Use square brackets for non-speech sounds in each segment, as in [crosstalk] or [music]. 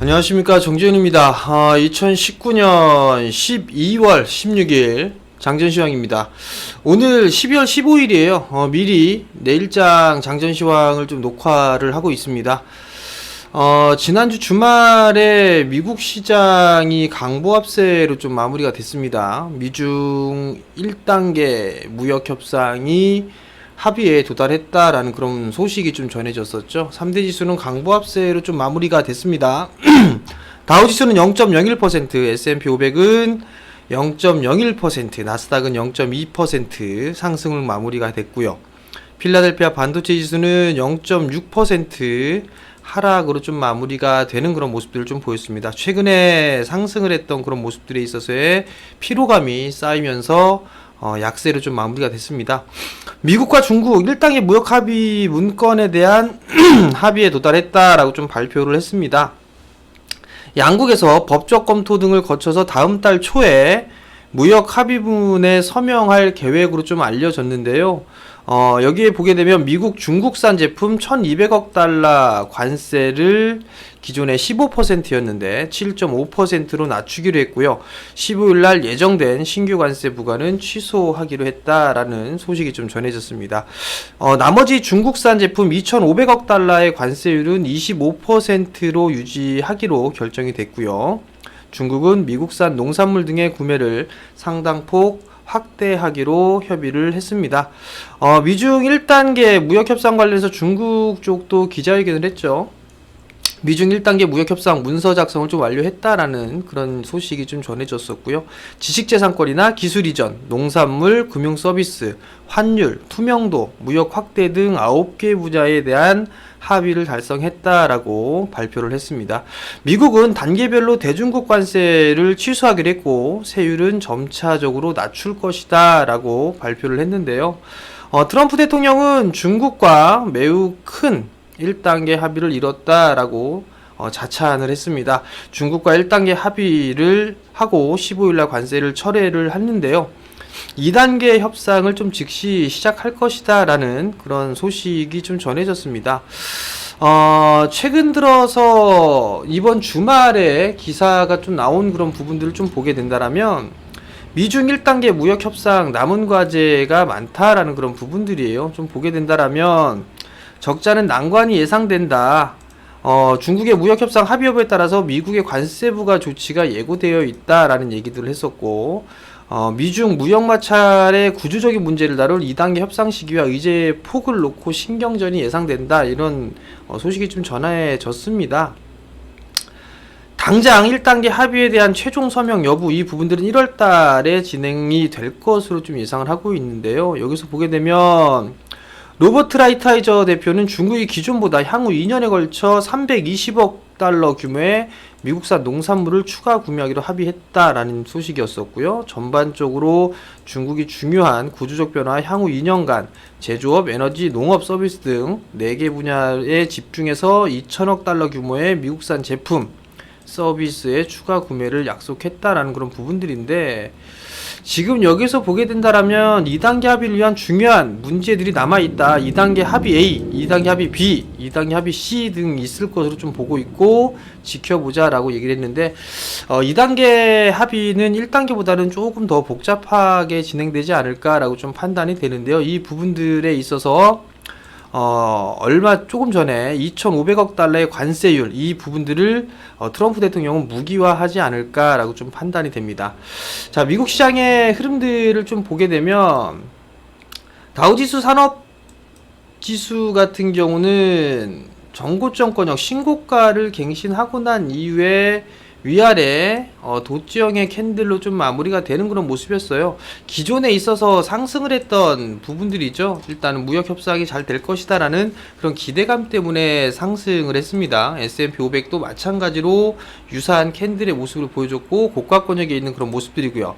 안녕하십니까 정지현입니다. 아, 2019년 12월 16일 장전시황입니다. 오늘 12월 15일이에요. 어, 미리 내일장 장전시황을 좀 녹화를 하고 있습니다. 어, 지난주 주말에 미국 시장이 강보합세로 좀 마무리가 됐습니다. 미중 1단계 무역 협상이 합의에 도달했다라는 그런 소식이 좀 전해졌었죠. 3대 지수는 강보합세로 좀 마무리가 됐습니다. [clears throat] 다우지수는 0.01%, S&P 500은 0.01%, 나스닥은 0.2% 상승을 마무리가 됐고요. 필라델피아 반도체 지수는 0.6% 하락으로 좀 마무리가 되는 그런 모습들을 좀 보였습니다. 최근에 상승을 했던 그런 모습들에 있어서의 피로감이 쌓이면서 어, 약세로 좀 마무리가 됐습니다. 미국과 중국 1단계 무역 합의 문건에 대한 [clears throat] 합의에 도달했다라고 좀 발표를 했습니다. 양국에서 법적 검토 등을 거쳐서 다음 달 초에 무역 합의문에 서명할 계획으로 좀 알려졌는데요. 어, 여기에 보게 되면 미국 중국산 제품 1200억 달러 관세를 기존에 15%였는데 7.5%로 낮추기로 했고요. 15일 날 예정된 신규 관세 부과는 취소하기로 했다라는 소식이 좀 전해졌습니다. 어, 나머지 중국산 제품 2,500억 달러의 관세율은 25%로 유지하기로 결정이 됐고요. 중국은 미국산 농산물 등의 구매를 상당폭 확대하기로 협의를 했습니다. 어, 미중 1단계 무역 협상 관련해서 중국 쪽도 기자회견을 했죠. 미중 1단계 무역협상 문서 작성을 좀 완료했다라는 그런 소식이 좀 전해졌었고요. 지식재산권이나 기술 이전, 농산물, 금융 서비스, 환율, 투명도, 무역 확대 등 9개 분야에 대한 합의를 달성했다라고 발표를 했습니다. 미국은 단계별로 대중국 관세를 취소하기로 했고 세율은 점차적으로 낮출 것이다라고 발표를 했는데요. 어, 트럼프 대통령은 중국과 매우 큰 1단계 합의를 이뤘다라고 어, 자찬을 했습니다. 중국과 1단계 합의를 하고 15일날 관세를 철회를 했는데요. 2단계 협상을 좀 즉시 시작할 것이다라는 그런 소식이 좀 전해졌습니다. 어, 최근 들어서 이번 주말에 기사가 좀 나온 그런 부분들을 좀 보게 된다라면 미중 1단계 무역 협상 남은 과제가 많다라는 그런 부분들이에요. 좀 보게 된다라면 적자는 난관이 예상된다. 어, 중국의 무역 협상 합의 여부에 따라서 미국의 관세 부과 조치가 예고되어 있다라는 얘기들을 했었고, 어, 미중 무역 마찰의 구조적인 문제를 다룰 2단계 협상 시기와 의제의 폭을 놓고 신경전이 예상된다. 이런 어, 소식이 좀 전해졌습니다. 당장 1단계 합의에 대한 최종 서명 여부 이 부분들은 1월 달에 진행이 될 것으로 좀 예상을 하고 있는데요. 여기서 보게 되면 로버트 라이타이저 대표는 중국이 기존보다 향후 2년에 걸쳐 320억 달러 규모의 미국산 농산물을 추가 구매하기로 합의했다라는 소식이었었고요. 전반적으로 중국이 중요한 구조적 변화 향후 2년간 제조업, 에너지, 농업 서비스 등 4개 분야에 집중해서 2천억 달러 규모의 미국산 제품, 서비스의 추가 구매를 약속했다라는 그런 부분들인데 지금 여기서 보게 된다라면 2단계 합의를 위한 중요한 문제들이 남아있다. 2단계 합의 A, 2단계 합의 B, 2단계 합의 C 등 있을 것으로 좀 보고 있고 지켜보자 라고 얘기를 했는데 어, 2단계 합의는 1단계보다는 조금 더 복잡하게 진행되지 않을까라고 좀 판단이 되는데요. 이 부분들에 있어서 어, 얼마 조금 전에 2,500억 달러의 관세율 이 부분들을 어, 트럼프 대통령은 무기화하지 않을까라고 좀 판단이 됩니다. 자, 미국 시장의 흐름들을 좀 보게 되면 다우지수 산업 지수 같은 경우는 정고점권 역 신고가를 갱신하고 난 이후에 위아래 어, 도지형의 캔들로 좀 마무리가 되는 그런 모습이었어요. 기존에 있어서 상승을 했던 부분들이죠. 일단은 무역 협상이 잘 될 것이다라는 그런 기대감 때문에 상승을 했습니다. S&P 500도 마찬가지로 유사한 캔들의 모습을 보여줬고 고가 권역에 있는 그런 모습들이고요.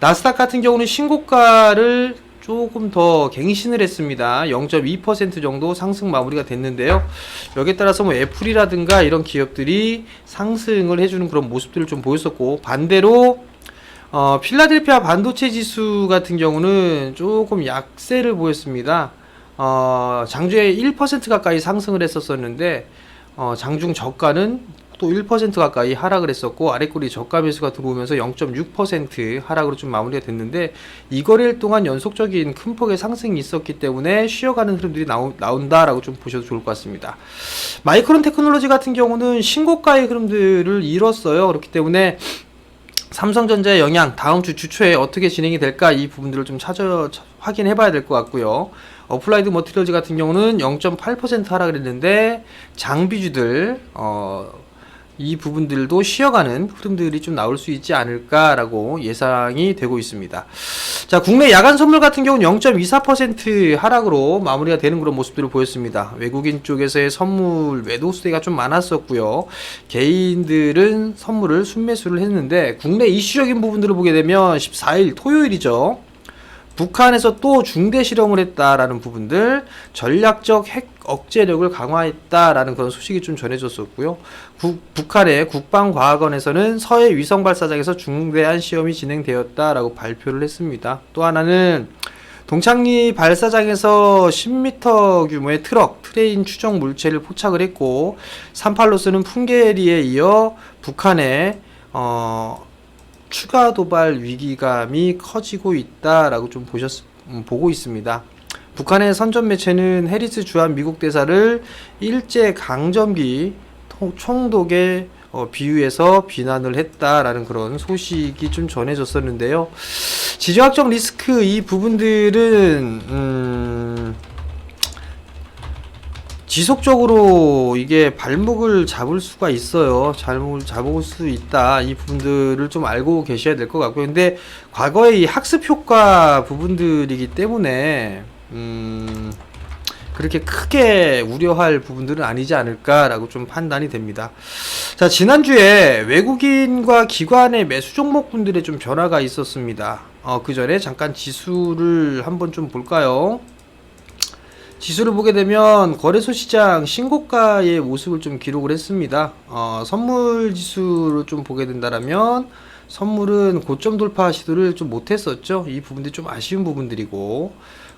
나스닥 같은 경우는 신고가를 조금 더 갱신을 했습니다. 0.2% 정도 상승 마무리가 됐는데요. 여기에 따라서 뭐 애플이라든가 이런 기업들이 상승을 해주는 그런 모습들을 좀 보였었고 반대로 어, 필라델피아 반도체 지수 같은 경우는 조금 약세를 보였습니다. 어, 장주에 1% 가까이 상승을 했었었는데 어, 장중 저가는 또 1% 가까이 하락을 했었고 아래꼬리 저가 매수가 들어오면서 0.6% 하락으로 좀 마무리가 됐는데 이 거래일 동안 연속적인 큰 폭의 상승이 있었기 때문에 쉬어가는 흐름들이 나오, 나온다라고 좀 보셔도 좋을 것 같습니다. 마이크론 테크놀로지 같은 경우는 신고가의 흐름들을 이뤘어요. 그렇기 때문에 삼성전자의 영향 다음 주 주초에 어떻게 진행이 될까 이 부분들을 좀 찾아 확인해 봐야 될 것 같고요. 어플라이드 머티리얼즈 같은 경우는 0.8% 하락을 했는데 장비주들 어, 이 부분들도 쉬어가는 흐름들이 좀 나올 수 있지 않을까라고 예상이 되고 있습니다. 자, 국내 야간 선물 같은 경우는 0.24% 하락으로 마무리가 되는 그런 모습들을 보였습니다. 외국인 쪽에서의 선물 매도 수대가 좀 많았었고요. 개인들은 선물을 순매수를 했는데 국내 이슈적인 부분들을 보게 되면 14일 토요일이죠. 북한에서 또 중대 실험을 했다라는 부분들, 전략적 핵 억제력을 강화했다라는 그런 소식이 좀 전해졌었고요. 국, 북한의 국방과학원에서는 서해 위성 발사장에서 중대한 시험이 진행되었다라고 발표를 했습니다. 또 하나는 동창리 발사장에서 10m 규모의 트럭, 트레인 추정 물체를 포착을 했고, 38로스는 풍계리에 이어 북한의 어, 추가 도발 위기감이 커지고 있다라고 좀 보셨 음, 보고 있습니다. 북한의 선전 매체는 해리스 주한 미국 대사를 일제 강점기 통- 총독에 어, 비유해서 비난을 했다라는 그런 소식이 좀 전해졌었는데요. 지정학적 리스크 이 부분들은 음, 지속적으로 이게 발목을 잡을 수가 있어요. 잘못 잡을 수 있다. 이 부분들을 좀 알고 계셔야 될 것 같고요. 근데 과거의 이 학습 효과 부분들이기 때문에 음, 그렇게 크게 우려할 부분들은 아니지 않을까라고 좀 판단이 됩니다. 자, 지난주에 외국인과 기관의 매수 종목분들의 좀 변화가 있었습니다. 어, 그 전에 잠깐 지수를 한번 좀 볼까요? 지수를 보게 되면 거래소 시장 신고가의 모습을 좀 기록을 했습니다. 어, 선물 지수를 좀 보게 된다라면 선물은 고점 돌파 시도를 좀 못했었죠. 이 부분들이 좀 아쉬운 부분들이고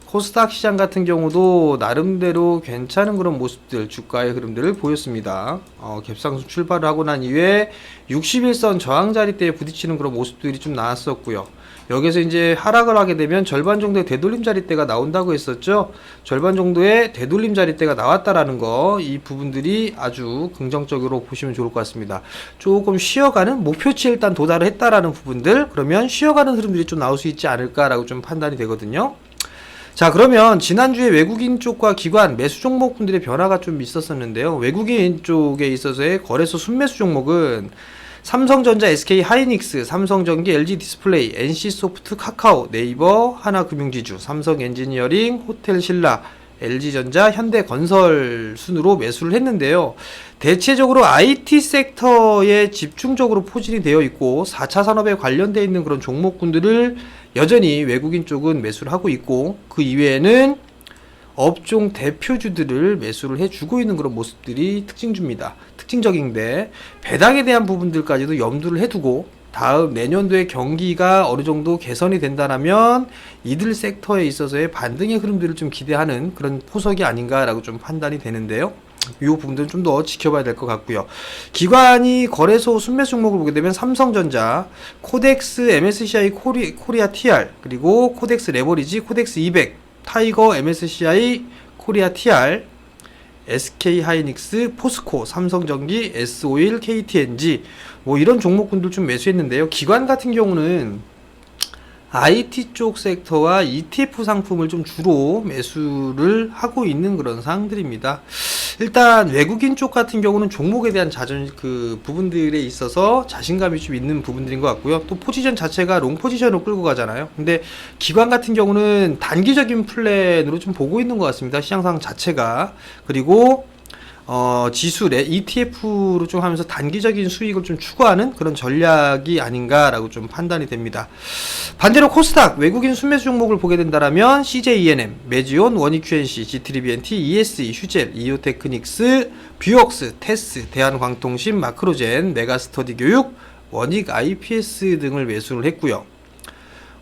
코스닥 시장 같은 경우도 나름대로 괜찮은 그런 모습들 주가의 흐름들을 보였습니다. 어, 갭상승 출발을 하고 난 이후에 61선 저항 자리대에 부딪히는 그런 모습들이 좀 나왔었고요. 여기서 이제 하락을 하게 되면 절반 정도의 되돌림 자리대가 나온다고 했었죠. 절반 정도의 되돌림 자리대가 나왔다라는 거, 이 부분들이 아주 긍정적으로 보시면 좋을 것 같습니다. 조금 쉬어가는 목표치에 일단 도달을 했다라는 부분들, 그러면 쉬어가는 흐름들이 좀 나올 수 있지 않을까라고 좀 판단이 되거든요. 자, 그러면 지난주에 외국인 쪽과 기관 매수 종목분들의 변화가 좀 있었었는데요. 외국인 쪽에 있어서의 거래소 순매수 종목은 삼성전자, SK 하이닉스, 삼성전기, LG 디스플레이, NC 소프트, 카카오, 네이버, 하나금융지주, 삼성 엔지니어링, 호텔 신라, LG전자, 현대건설 순으로 매수를 했는데요. 대체적으로 IT 섹터에 집중적으로 포진이 되어 있고 4차 산업에 관련되어 있는 그런 종목군들을 여전히 외국인 쪽은 매수를 하고 있고 그 이외에는 업종 대표주들을 매수를 해주고 있는 그런 모습들이 특징주입니다. 특징적인데 배당에 대한 부분들까지도 염두를 해두고 다음 내년도에 경기가 어느 정도 개선이 된다면 이들 섹터에 있어서의 반등의 흐름들을 좀 기대하는 그런 포석이 아닌가라고 좀 판단이 되는데요. 이 부분들은 좀 더 지켜봐야 될 것 같고요. 기관이 거래소 순매수 종목을 보게 되면 삼성전자, 코덱스 MSCI 코리, 코리아 TR, 그리고 코덱스 레버리지, 코덱스 200, 타이거 MSCI 코리아 TR, SK 하이닉스, 포스코, 삼성전기, S51, KTNG 뭐 이런 종목군들 좀 매수했는데요. 기관 같은 경우는 IT 쪽 섹터와 ETF 상품을 좀 주로 매수를 하고 있는 그런 상황들입니다. 일단 외국인 쪽 같은 경우는 종목에 대한 자전 그 부분들에 있어서 자신감이 좀 있는 부분들인 것 같고요. 또 포지션 자체가 롱 포지션으로 끌고 가잖아요. 근데 기관 같은 경우는 단기적인 플랜으로 좀 보고 있는 것 같습니다. 시장 상황 자체가 그리고 어, 지수래 ETF로 좀 하면서 단기적인 수익을 좀 추구하는 그런 전략이 아닌가라고 좀 판단이 됩니다. 반대로 코스닥 외국인 순매수 종목을 보게 된다라면 CJENM, 메지온, 원익QNC, G3BNT, ESE, 휴젤, 이오테크닉스, 뷰옥스, 테스, 대한광통신, 마크로젠, 메가스터디 교육, 원익 IPS 등을 매수를 했고요.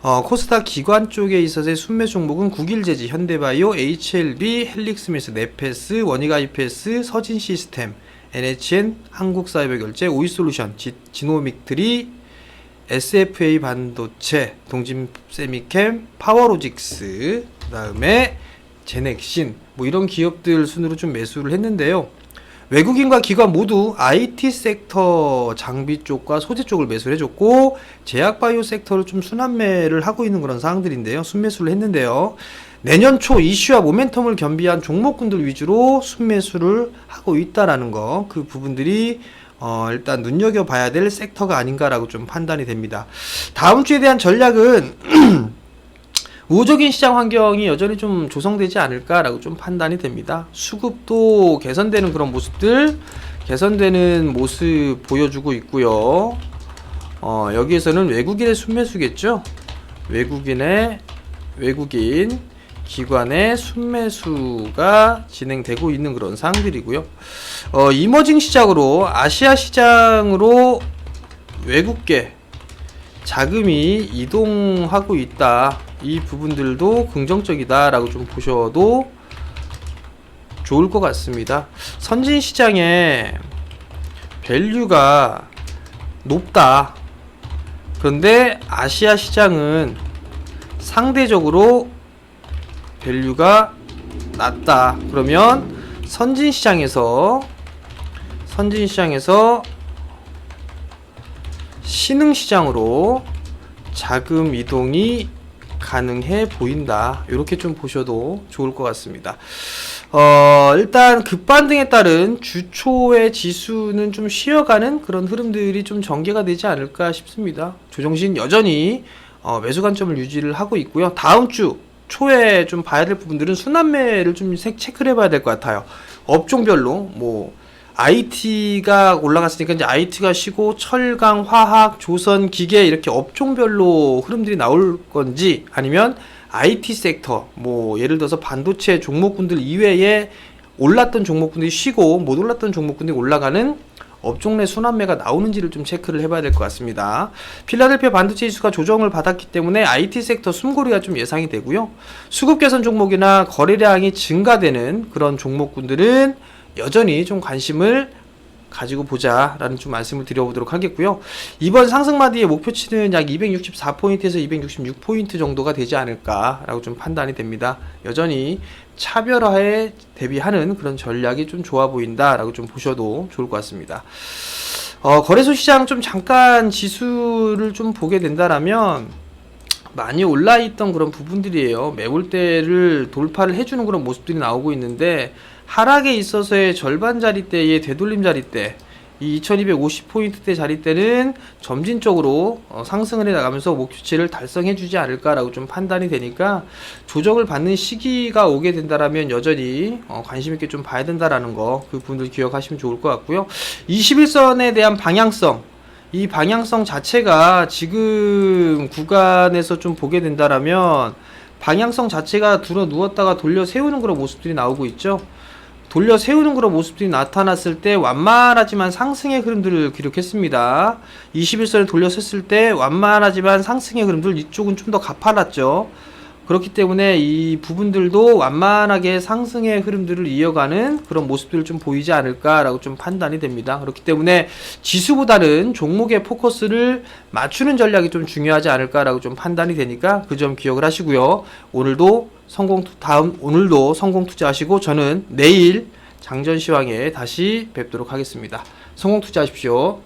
어, 코스닥 기관 쪽에 있어서의 순매 종목은 국일제지, 현대바이오, HLB, 헬릭스미스, 네페스, 원익 IPS, 서진 시스템, NHN, 한국사이버결제, 오이솔루션, 지, 지노믹트리, SFA 반도체, 동진세미캠, 파워로직스, 그 다음에 제넥신, 뭐 이런 기업들 순으로 좀 매수를 했는데요. 외국인과 기관 모두 IT 섹터 장비 쪽과 소재 쪽을 매수를 해줬고 제약 바이오 섹터를 좀 순환매를 하고 있는 그런 상황들인데요. 순매수를 했는데요. 내년 초 이슈와 모멘텀을 겸비한 종목군들 위주로 순매수를 하고 있다라는 거 그 부분들이 어, 일단 눈여겨봐야 될 섹터가 아닌가라고 좀 판단이 됩니다. 다음 주에 대한 전략은 [clears throat] 우호적인 시장 환경이 여전히 좀 조성되지 않을까라고 좀 판단이 됩니다. 수급도 개선되는 그런 모습들, 개선되는 모습 보여주고 있고요. 어, 여기에서는 외국인의 순매수겠죠. 외국인의 외국인 기관의 순매수가 진행되고 있는 그런 상황들이고요. 어, 이머징 시장으로 아시아 시장으로 외국계 자금이 이동하고 있다. 이 부분들도 긍정적이다라고 좀 보셔도 좋을 것 같습니다. 선진 시장에 밸류가 높다. 그런데 아시아 시장은 상대적으로 밸류가 낮다. 그러면 선진 시장에서 선진 시장에서 신흥 시장으로 자금 이동이 가능해 보인다. 이렇게 좀 보셔도 좋을 것 같습니다. 어, 일단 급반등에 따른 주초의 지수는 좀 쉬어가는 그런 흐름들이 좀 전개가 되지 않을까 싶습니다. 조정신 여전히 어, 매수 관점을 유지를 하고 있고요. 다음 주 초에 좀 봐야 될 부분들은 순환매를 좀 세- 체크를 해봐야 될 것 같아요. 업종별로 뭐 IT가 올라갔으니까 이제 IT가 쉬고 철강, 화학, 조선, 기계 이렇게 업종별로 흐름들이 나올 건지 아니면 IT 섹터 뭐 예를 들어서 반도체 종목군들 이외에 올랐던 종목군들이 쉬고 못 올랐던 종목군들이 올라가는 업종 내 순환매가 나오는지를 좀 체크를 해봐야 될 것 같습니다. 필라델피아 반도체 지수가 조정을 받았기 때문에 IT 섹터 숨고리가 좀 예상이 되고요. 수급 개선 종목이나 거래량이 증가되는 그런 종목군들은 여전히 좀 관심을 가지고 보자라는 좀 말씀을 드려보도록 하겠고요. 이번 상승마디의 목표치는 약 264포인트에서 266포인트 정도가 되지 않을까라고 좀 판단이 됩니다. 여전히 차별화에 대비하는 그런 전략이 좀 좋아 보인다라고 좀 보셔도 좋을 것 같습니다. 어, 거래소 시장 좀 잠깐 지수를 좀 보게 된다라면 많이 올라 있던 그런 부분들이에요. 매물대를 돌파를 해주는 그런 모습들이 나오고 있는데 하락에 있어서의 절반 자리대의 되돌림 자리대 이 2250포인트대 자리대는 점진적으로 어, 상승을 해 나가면서 목표치를 달성해 주지 않을까라고 좀 판단이 되니까 조정을 받는 시기가 오게 된다라면 여전히 어, 관심 있게 좀 봐야 된다라는 거 그 부분들 기억하시면 좋을 것 같고요. 21선에 대한 방향성 이 방향성 자체가 지금 구간에서 좀 보게 된다라면 방향성 자체가 들어 누웠다가 돌려 세우는 그런 모습들이 나오고 있죠. 돌려 세우는 그런 모습들이 나타났을 때 완만하지만 상승의 흐름들을 기록했습니다. 21선에 돌려 섰을 때 완만하지만 상승의 흐름들 이쪽은 좀 더 가파랐죠. 그렇기 때문에 이 부분들도 완만하게 상승의 흐름들을 이어가는 그런 모습들을 좀 보이지 않을까라고 좀 판단이 됩니다. 그렇기 때문에 지수보다는 종목의 포커스를 맞추는 전략이 좀 중요하지 않을까라고 좀 판단이 되니까 그 점 기억을 하시고요. 오늘도 성공 투- 다음 오늘도 성공 투자하시고 저는 내일 장전 시황에 다시 뵙도록 하겠습니다. 성공 투자하십시오.